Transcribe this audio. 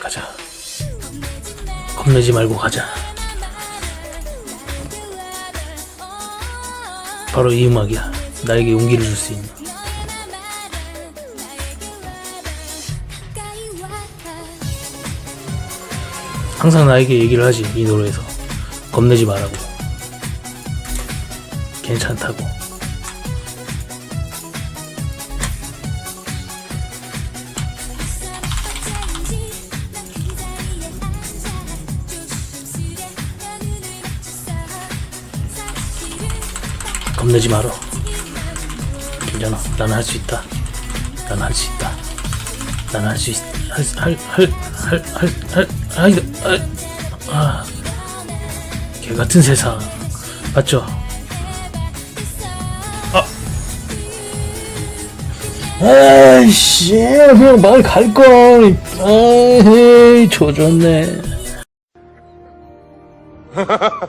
가자. 겁내지 말고 가자. 바로 이 음악이야. 나에게 용기를 줄 수 있는. 항상 나에게 얘기를 하지, 이 노래에서. 겁내지 말라고. 괜찮다고. 겁내지 말어. 괜찮아. 나는 할 수 있다. 나는 할 수 있다. 나는 할 수 있, 할, 수- 할, 할, 할, 할, 할, 할, 할, 아. 개 같은 세상. 맞죠? 아. 아이씨, 그냥 말 갈걸. 아이, 조졌네.